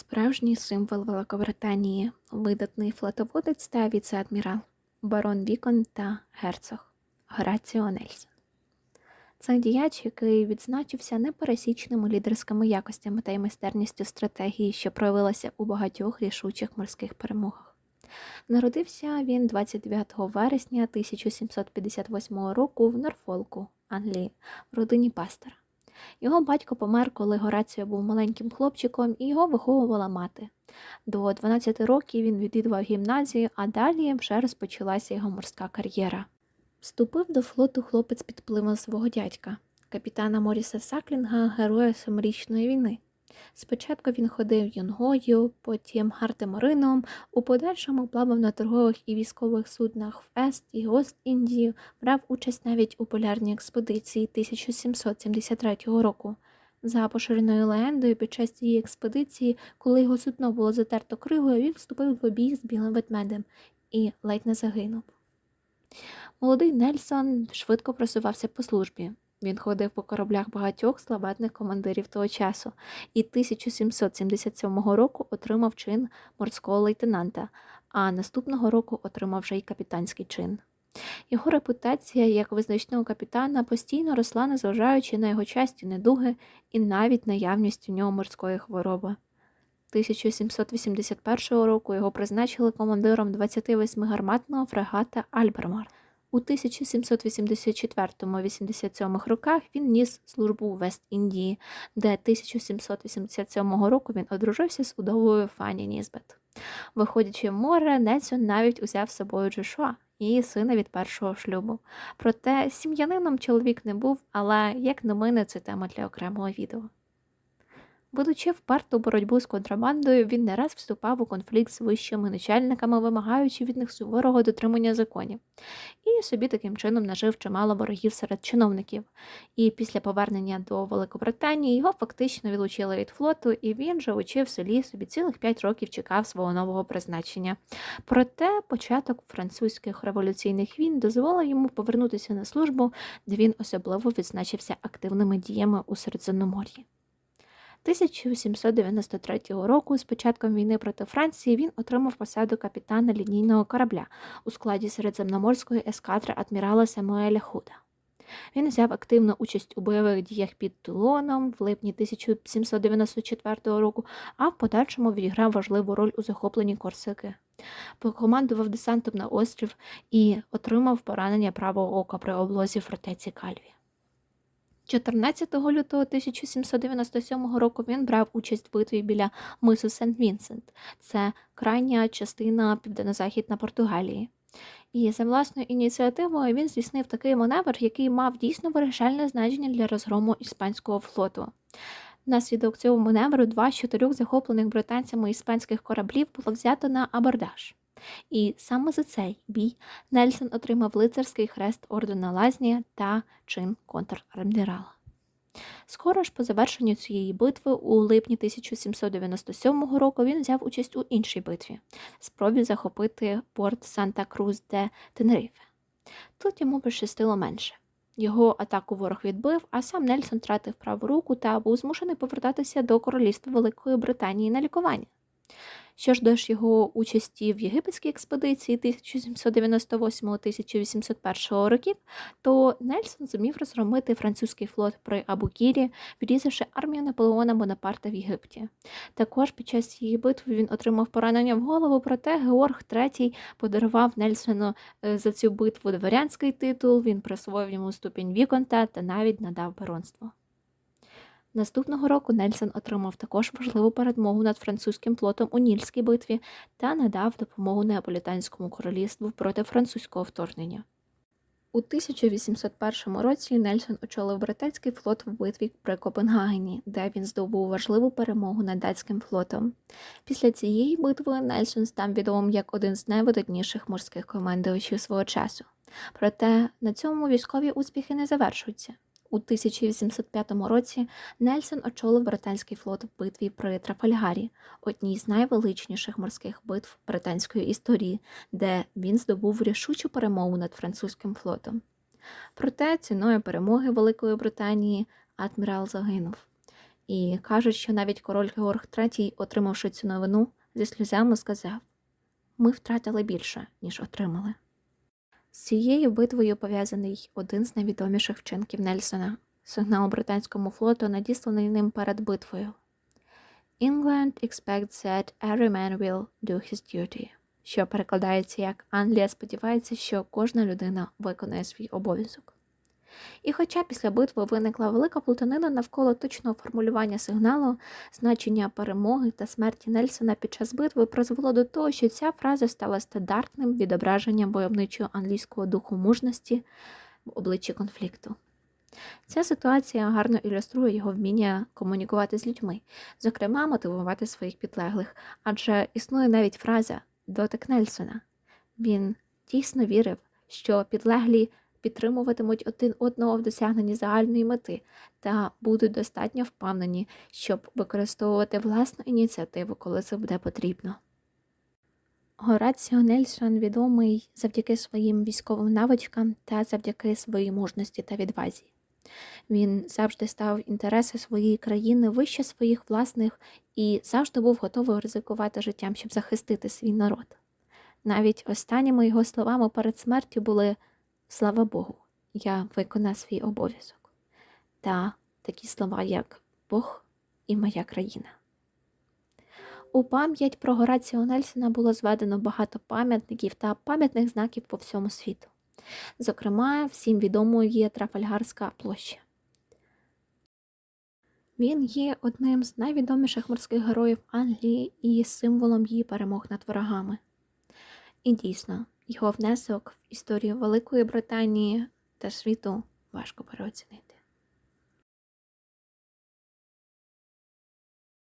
Справжній символ Великобританії, видатний флотоводець та віце-адмірал, барон Вікон та герцог Гораціо Нельсон. Це діяч, який відзначився непересічними лідерськими якостями та й майстерністю стратегії, що проявилася у багатьох рішучих морських перемогах. Народився він 29 вересня 1758 року в Норфолку, Англії, в родині пастора. Його батько помер, коли Гораціо був маленьким хлопчиком, і його виховувала мати. До 12 років він відвідував гімназію, а далі вже розпочалася його морська кар'єра. Вступив до флоту хлопець під впливом свого дядька, капітана Моріса Саклінга, героя Семирічної війни. Спочатку він ходив юнгою, потім Гартемарином, у подальшому плавав на торгових і військових суднах в Ест і Ост-Індію, брав участь навіть у полярній експедиції 1773 року. За поширеною легендою, під час цієї експедиції, коли його судно було затерто кригою, він вступив в бій з білим ведмедем і ледь не загинув. Молодий Нельсон швидко просувався по службі. Він ходив по кораблях багатьох славетних командирів того часу і 1777 року отримав чин морського лейтенанта, а наступного року отримав вже й капітанський чин. Його репутація як визначного капітана постійно росла, незважаючи на його часті недуги і навіть наявність у нього морської хвороби. 1781 року його призначили командиром 28-гарматного фрегата Альбермар. У 1784-87 роках він ніс службу у Вест-Індії, де 1787 року він одружився з удовою Фані Нізбет. Виходячи в море, Нельсон навіть узяв з собою Джошуа, її сина від першого шлюбу. Проте сім'янином чоловік не був, але, як на мене, це тема для окремого відео. Будучи вперту боротьбу з контрабандою, він не раз вступав у конфлікт з вищими начальниками, вимагаючи від них суворого дотримання законів, і собі таким чином нажив чимало ворогів серед чиновників. І після повернення до Великобританії його фактично відлучили від флоту, і він, живучи в селі, собі цілих п'ять років чекав свого нового призначення. Проте початок французьких революційних війн дозволив йому повернутися на службу, де він особливо відзначився активними діями у Середземномор'ї. 1793 року, з початком війни проти Франції, він отримав посаду капітана лінійного корабля у складі середземноморської ескадри адмірала Самуеля Худа. Він взяв активну участь у бойових діях під Тулоном в липні 1794 року, а в подальшому відіграв важливу роль у захопленні Корсики. Покомандував десантом на острів і отримав поранення правого ока при облозі фортеці Кальві. 14 лютого 1797 року він брав участь в битві біля мису Сент-Вінсент. Це крайня частина південно-західна Португалії. І за власною ініціативою він здійснив такий маневр, який мав дійсно вирішальне значення для розгрому іспанського флоту. Наслідок цього маневру два з чотирьох захоплених британцями іспанських кораблів було взято на абордаж. І саме за цей бій Нельсон отримав лицарський хрест ордена Лазні та чин контр-адмірала. Скоро ж по завершенню цієї битви, у липні 1797 року, він взяв участь у іншій битві спробі захопити порт Санта Крус де Тенерифе. Тут йому пощастило менше. Його атаку ворог відбив, а сам Нельсон втратив праву руку та був змушений повертатися до королівства Великої Британії на лікування. Що ж до його участі в єгипетській експедиції 1798-1801 років, то Нельсон зумів розгромити французький флот при Абукірі, відрізавши армію Наполеона Бонапарта в Єгипті. Також під час цієї битви він отримав поранення в голову, проте Георг III подарував Нельсону е, за цю битву дворянський титул, він присвоїв йому ступінь Віконта та навіть надав баронство. Наступного року Нельсон отримав також важливу передмогу над французьким флотом у Нільській битві та надав допомогу Неаполітанському королівству проти французького вторгнення. У 1801 році Нельсон очолив британський флот в битві при Копенгагені, де він здобув важливу перемогу над датським флотом. Після цієї битви Нельсон став відомим як один з найвидатніших морських командувачів свого часу. Проте на цьому військові успіхи не завершуються. У 1805 році Нельсон очолив британський флот в битві при Трафальгарі, одній з найвеличніших морських битв британської історії, де він здобув рішучу перемогу над французьким флотом. Проте ціною перемоги Великої Британії адмірал загинув. І кажуть, що навіть король Георг III, отримавши цю новину, зі сльозами сказав: Ми втратили більше, ніж отримали. З цією битвою пов'язаний один з найвідоміших вчинків Нельсона сигнал британському флоту, надісланий ним перед битвою. England expects that every man will do his duty, що перекладається як Англія сподівається, що кожна людина виконає свій обов'язок. І хоча після битви виникла велика плутанина навколо точного формулювання сигналу, значення перемоги та смерті Нельсона під час битви призвело до того, що ця фраза стала стандартним відображенням войовничого англійського духу мужності в обличчі конфлікту. Ця ситуація гарно ілюструє його вміння комунікувати з людьми, зокрема, мотивувати своїх підлеглих, адже існує навіть фраза дотик Нельсона. Він тісно вірив, що підлеглі підтримуватимуть один одного в досягненні загальної мети та будуть достатньо впевнені, щоб використовувати власну ініціативу, коли це буде потрібно. Гораціо Нельсон відомий завдяки своїм військовим навичкам та завдяки своїй мужності та відвазі. Він завжди став інтереси своєї країни вище своїх власних і завжди був готовий ризикувати життям, щоб захистити свій народ. Навіть останніми його словами перед смертю були Слава Богу, я виконав свій обов'язок та такі слова, як Бог і моя країна. У пам'ять про Гораціо Нельсона було зведено багато пам'ятників та пам'ятних знаків по всьому світу. Зокрема, всім відомою є Трафальгарська площа. Він є одним з найвідоміших морських героїв Англії і символом її перемог над ворогами. І дійсно, його внесок в історію Великої Британії та світу важко переоцінити.